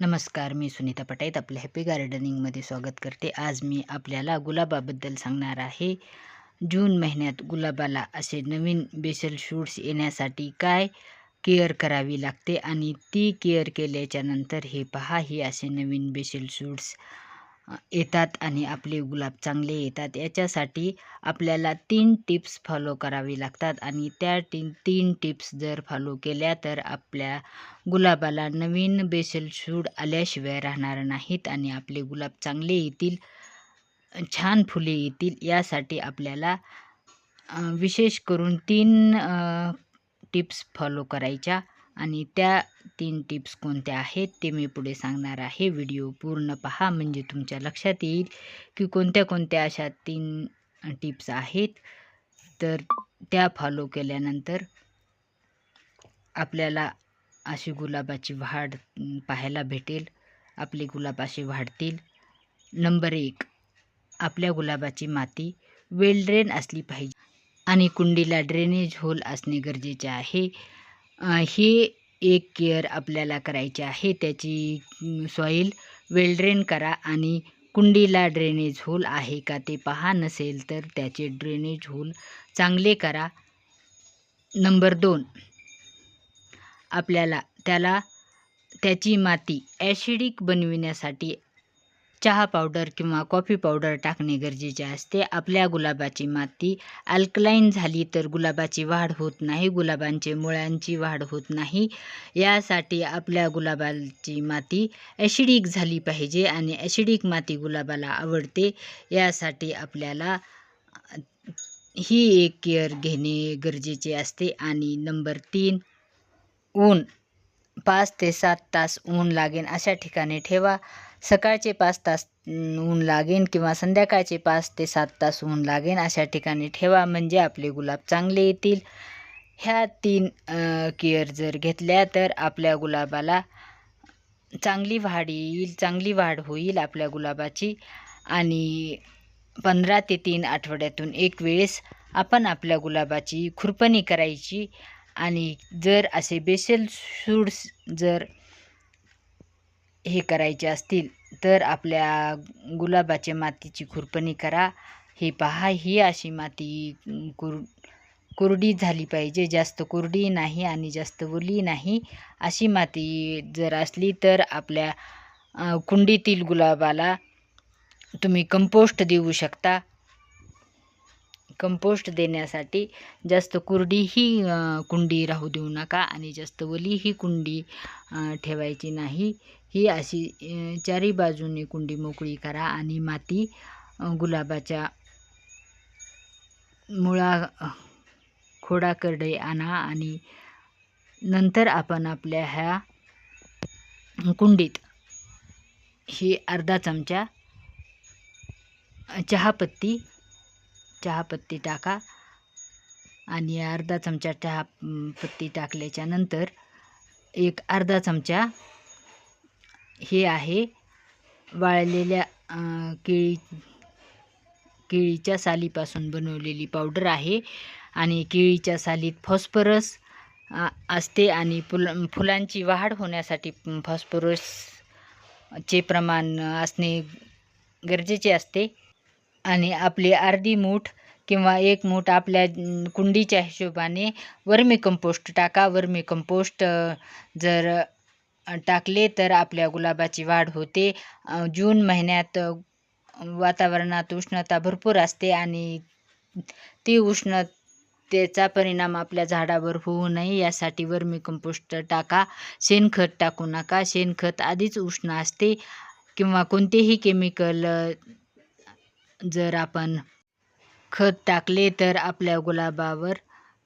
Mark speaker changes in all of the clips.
Speaker 1: नमस्कार मी सुनीता पटाईत आपल्या हॅपी गार्डनिंगमध्ये स्वागत करते. आज मी आपल्याला गुलाबाबद्दल सांगणार आहे. जून महिन्यात गुलाबाला असे नवीन बेसल शूट्स येण्यासाठी काय केअर करावी लागते? आणि ती केअर केल्याच्यानंतर हे पहा हे असे नवीन बेसल शूट्स येतात आणि आपले गुलाब चांगले येतात. याच्यासाठी आपल्याला तीन टिप्स फॉलो करावी लागतात आणि त्या टी तीन टिप्स जर फॉलो केल्या तर आपल्या गुलाबाला नवीन बेसल शूड आल्याशिवाय राहणार नाहीत आणि आपले गुलाब चांगले येतील छान फुले येतील. यासाठी आपल्याला विशेष करून तीन टिप्स फॉलो करायच्या. आणि त्या तीन टिप्स कोणत्या आहेत ते मी पुढे सांगणार आहे. व्हिडिओ पूर्ण पहा म्हणजे तुमच्या लक्षात येईल की कोणत्या कोणत्या अशा तीन टिप्स आहेत. तर त्या फॉलो केल्यानंतर आपल्याला अशी गुलाबाची वाढ पाहायला भेटेल. आपले गुलाब असे वाढतील. नंबर एक आपल्या गुलाबाची माती वेल ड्रेन असली पाहिजे. आणि कुंडीला ड्रेनेज होल असणे गरजेचे आहे. हे एक केअर आपल्याला करायचे आहे. त्याची सॉईल वेल ड्रेन करा आणि कुंडीला ड्रेनेज होल आहे का ते पहा. नसेल तर त्याचे ड्रेनेज होल चांगले करा. नंबर दोन. आपल्याला त्याला त्याची माती ॲशिडिक बनविण्यासाठी चहा पावडर किंवा कॉफी पावडर टाकणे गरजेचे असते. आपल्या गुलाबाची माती अल्कलाईन झाली तर गुलाबाची वाढ होत नाही गुलाबांचे मुळ्यांची वाढ होत नाही. यासाठी आपल्या गुलाबाची माती ॲशिडिक झाली पाहिजे आणि ॲशिडिक माती गुलाबाला आवडते. यासाठी आपल्याला ही एक केअर घेणे गरजेचे असते आणि नंबर तीन ऊन. पाच ते सात तास ऊन लागेल अशा ठिकाणी ठेवा. सकाळचे पाच तास ऊन लागेन किंवा संध्याकाळचे पाच ते सात तास ऊन लागेन अशा ठिकाणी ठेवा. म्हणजे आपले गुलाब चांगले येतील. ह्या तीन केअर जर घेतल्या तर आपल्या गुलाबाला चांगली वाढ येईल चांगली वाढ होईल आपल्या गुलाबाची. आणि पंधरा ते तीन आठवड्यातून एक वेळेस आपण आपल्या गुलाबाची खुरपणी करायची. आणि जर असे बेसेल शूड्स जर हे करायचे असतील तर आपल्या गुलाबाच्या मातीची खुरपणी करा. हे पहा ही अशी माती कुर कोरडी झाली पाहिजे. जास्त कोरडी नाही आणि जास्त ओली नाही. अशी माती जर असली तर आपल्या कुंडीतील गुलाबाला तुम्ही कंपोस्ट देऊ शकता. कंपोस्ट देण्यासाठी जास्त कुरडी ही कुंडी राहू देऊ नका आणि जास्त ओली ही कुंडी ठेवायची नाही. ही अशी चारी बाजूने कुंडी मोकळी करा आणि माती गुलाबाच्या मुळा खोडाकडे आणा आणि नंतर आपण आपल्या ह्या कुंडीत ही अर्धा चमचा चहापत्ती चहापत्ती टाका आणि अर्धा चमचा चहा पत्ती टाकल्याच्या नंतर एक अर्धा चमचा हे आहे. वाळलेल्या केळी केळीच्या सालीपासून बनवलेली पावडर आहे आणि केळीच्या सालीत फॉस्फरस असते आणि फुल फुलांची वाढ होण्यासाठी फॉस्फरसचे प्रमाण असणे गरजेचे असते. आणि आपली अर्धी मूठ किंवा एक मूठ आपल्या कुंडीच्या हिशोबाने वर्मी कंपोस्ट टाका. वर्मी कंपोस्ट जर टाकले तर आपल्या गुलाबाची वाढ होते. जून महिन्यात वातावरणात उष्णता भरपूर असते आणि ती उष्णतेचा परिणाम आपल्या झाडावर होऊ नये. यासाठी वर्मी कंपोस्ट टाका. शेणखत टाकू नका. शेणखत आधीच उष्ण असते किंवा कोणतेही केमिकल जर आपण खत टाकले तर आपल्या गुलाबावर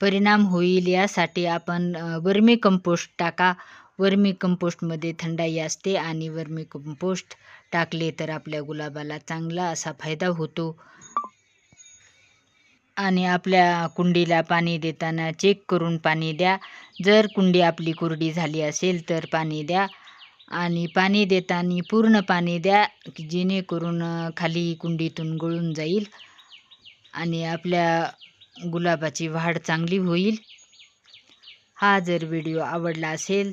Speaker 1: परिणाम होईल. यासाठी आपण वर्मी कंपोस्ट टाका. वर्मी कंपोस्टमध्ये थंडाई असते आणि वर्मी कंपोस्ट टाकले तर आपल्या गुलाबाला चांगला असा फायदा होतो. आणि आपल्या कुंडीला पाणी देताना चेक करून पाणी द्या. जर कुंडी आपली कोरडी झाली असेल तर पाणी द्या. आणि पाणी देताना पूर्ण पाणी द्या की जेणेकरून खाली कुंडीतून गळून जाईल आणि आपल्या गुलाबाची वाढ चांगली होईल. हा जर व्हिडिओ आवडला असेल